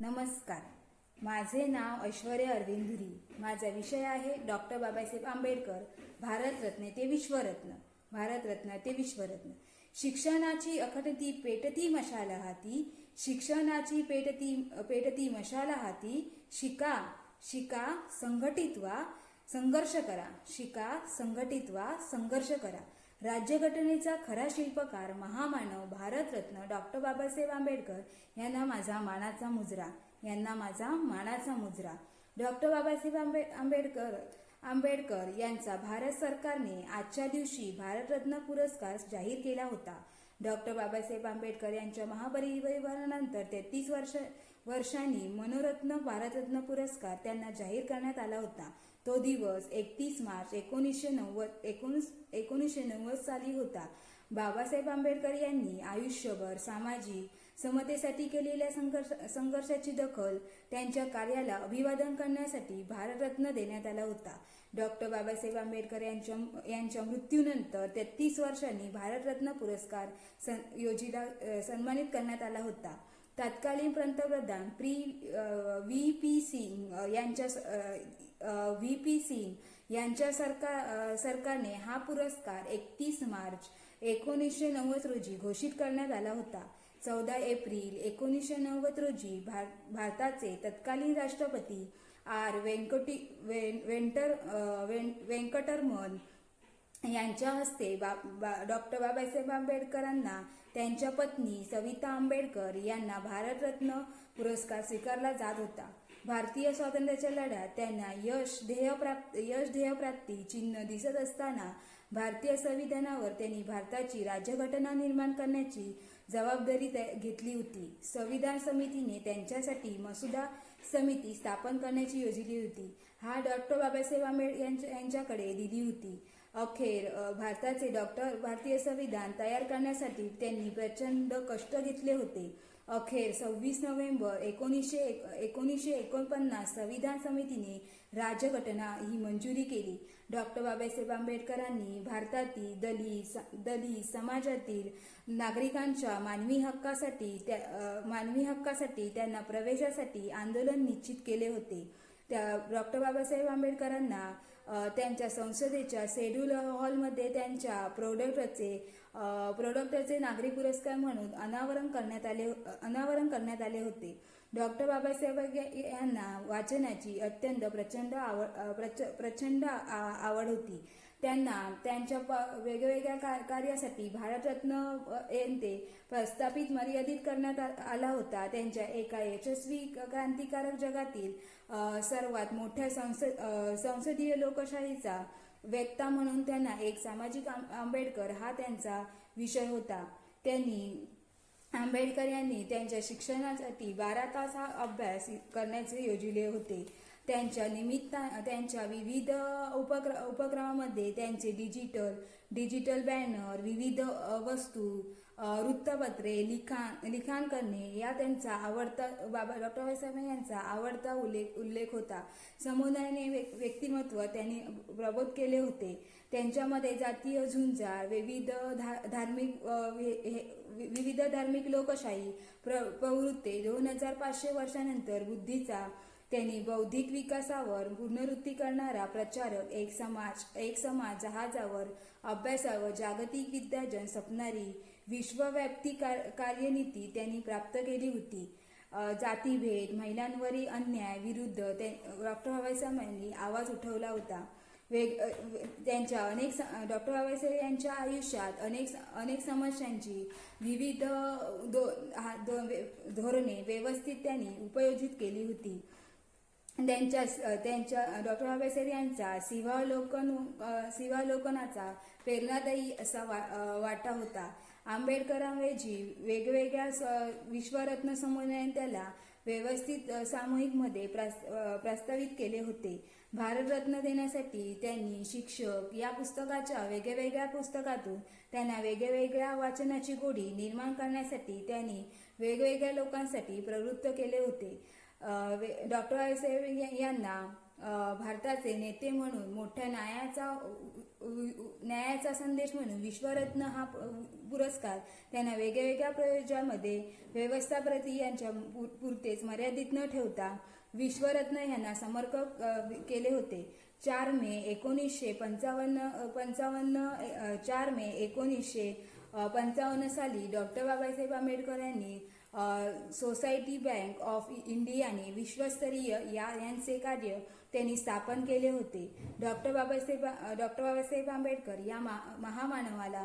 नमस्कार. माझे नाव ऐश्वर्या अरविंदुरी. माझा विषय आहे डॉक्टर बाबासाहेब आंबेडकर भारतरत्न ते विश्वरत्न. भारतरत्न ते विश्वरत्न. शिक्षणाची अखटती पेटती मशाला हाती शिक्षणाची पेटती पेटती मशाला हाती शिका शिका संघटित व्हा संघर्ष करा. शिका संघटित व्हा संघर्ष करा. राज्यघटनेचा खरा शिल्पकार महामानव भारतरत्न डॉक्टर बाबासाहेब आंबेडकर यांना माझा मानाचा मुजरा. यांना माझा मानाचा मुजरा. डॉक्टर बाबासाहेब आंबे आंबेडकर आंबेडकर यांचा भारत सरकारने आजच्या दिवशी भारतरत्न पुरस्कार जाहीर केला होता. डॉक्टर बाबासाहेब आंबेडकर यांच्या महापरिनिर्वाणानंतर तेहतीस वर्ष वर्षांनी मनोरत्न भारतरत्न पुरस्कार त्यांना जाहीर करण्यात आला होता. तो दिवस एकतीस मार्च एकोणीसशे नव्वद एकोणीस एकोणीसशे नव्वद साली होता. बाबासाहेब आंबेडकर यांनी आयुष्यभर सामाजिक समतेसाठी केलेल्या संघर्ष संघर्षाची दखल त्यांच्या कार्याला अभिवादन करण्यासाठी भारतरत्न देण्यात आला होता. डॉक्टर बाबासाहेब आंबेडकर यांच्या यांच्या मृत्यूनंतर तेहतीस वर्षांनी भारतरत्न पुरस्कार सन योजिला सन्मानित करण्यात आला होता. तत्कालीन पंतप्रधान प्री व्ही पी सिंग यांच्या व्ही पी सिंग यांच्या सरकार सरकारने हा पुरस्कार एकतीस मार्च एकोणीसशे नव्वद रोजी घोषित करण्यात आला होता. चौदा एप्रिल एकोणीसशे नव्वद रोजी भार भारताचे तत्कालीन राष्ट्रपती आर व्यंकटी वें- वेंटर वें- व्यंकटरमन यांच्या हस्ते बा, बा, डॉक्टर बाबासाहेब आंबेडकरांना त्यांच्या पत्नी सविता आंबेडकर यांना भारतरत्न पुरस्कार स्वीकारला जात होता. भारतीय स्वातंत्र्याच्या लढ्यात त्यांना यश ध्येयप्राप्त यश ध्येयप्राप्ती चिन्ह दिसत असताना भारतीय संविधानावर त्यांनी भारताची राज्यघटना निर्माण करण्याची जबाबदारी घेतली होती. संविधान समितीने त्यांच्यासाठी मसुदा समिती स्थापन करण्याची योजली होती. हा डॉक्टर बाबासाहेब आंबेडकर यांच्या- यांच्याकडे दिली होती. अखेर भारताचे डॉक्टर भारतीय संविधान तयार करण्यासाठी त्यांनी प्रचंड कष्ट घेतले होते. अखेर सव्वीस नोव्हेंबर एकोणीसशे एकोणीसशे एकोणपन्नास संविधान समितीने राजघटना ही मंजुरी केली. डॉक्टर बाबासाहेब आंबेडकरांनी भारतातील दलित दलित समाजातील नागरिकांच्या मानवी हक्कासाठी त्या मानवी हक्कासाठी त्यांना प्रवेशासाठी आंदोलन निश्चित केले होते. त्या डॉक्टर बाबासाहेब आंबेडकरांना त्यांच्या संसदेच्या शेड्यूल हॉलमध्ये त्यांच्या प्रोडक्टचे प्रोडक्टचे नागरी पुरस्कार म्हणून अनावरण करण्यात आले अनावरण करण्यात आले होते. डॉक्टर बाबासाहेब यांना वाचनाची अत्यंत प्रचंड आवड प्रच- प्रचंड आ- आवड होती. त्यांना त्यांच्या प- वेगवेगळ्या कार्यासाठी भारतरत्न येते प्रस्थापित मर्यादित करण्यात आला होता. त्यांच्या एका यशस्वी क्रांतिकारक जगातील सर्वात मोठ्या संसद संसदीय लोकशाहीचा व्यक्ता म्हणून त्यांना एक सामाजिक आंबेडकर हा त्यांचा विषय होता. त्यांनी आंबेडकर यांनी त्यांच्या शिक्षणासाठी बारा तास हा अभ्यास करण्याचे योजिले होते. त्यांच्या निमित्ता त्यांच्या विविध उपक्र उपक्रमामध्ये त्यांचे डिजिटल डिजिटल बॅनर विविध वस्तू वृत्तपत्रे लिखाण लिखाण करणे या त्यांचा आवडता बाबा डॉक्टर बाबासाहेब यांचा आवडता उल्लेख उल्लेख होता. समुदायाने व्य- व्यक्तिमत्व त्यांनी प्रबोध केले होते. त्यांच्यामध्ये जातीय झुंजार विविध धा- धार्मिक हे- हे- विविध धार्मिक लोकशाही प्र प्रवृत्ती दोन हजार पाचशे वर्षानंतर बुद्धीचा त्यांनी बौद्धिक विकासावर पुनरुत्ती करणारा प्रचारक एक समाज एक समाज जहाजावर अभ्यासावर जागतिक विद्याजन सपणारी विश्वव्याप्ती कार- कार्यनीती त्यांनी प्राप्त केली होती. जातीभेद महिलांवरील अन्याय विरुद्ध डॉक्टर बाबासाहेब यांनी आवाज उठवला होता. वेग त्यांच्या अनेक डॉक्टर बाबासाहेब यांच्या आयुष्यात अनेक अनेक समस्यांची विविध दो दो- धोरणे व्यवस्थित त्यांनी उपयोजित केली होती. त्यांच्या त्यांच्या डॉक्टर बाबासाहेब यांचा शिवालोकन शिवालोकनाचा प्रेरणादायी असा वा वाटा होता. आंबेडकरांऐवजी वेगवेगळ्या विश्वरत्न समुदायाने त्याला व्यवस्थित सामूहिकमध्ये प्रास- प्रस्तावित केले होते. भारतरत्न देण्यासाठी त्यांनी शिक्षक या पुस्तकाच्या वेगवेगळ्या पुस्तकातून त्यांना वेगवेगळ्या वाचनाची गोडी निर्माण करण्यासाठी त्यांनी वेगवेगळ्या लोकांसाठी प्रवृत्त केले होते. डॉक्टर बाबासाहेब यांना भारताचे नेते म्हणून मोठ्या न्यायाचा न्यायाचा संदेश म्हणून विश्वरत्न हा पुरस्कार त्यांना वेगवेगळ्या प्रयोजनामध्ये व्यवस्थाप्रती यांच्या पु- पुरतेच मर्यादित न ठेवता विश्वरत्न यांना समर्पक केले होते. चार मे एकोणीसशे पंचावन्न पंचावन्न चार मे एकोणीसशे पंचावन्न साली डॉक्टर बाबासाहेब आंबेडकर यांनी सोसायटी बँक ऑफ इंडियाने विश्वस्तरीय या यांचे कार्य त्यांनी स्थापन केले होते. डॉक्टर बाबासाहेब डॉक्टर बाबासाहेब आंबेडकर या मा- महामानवाला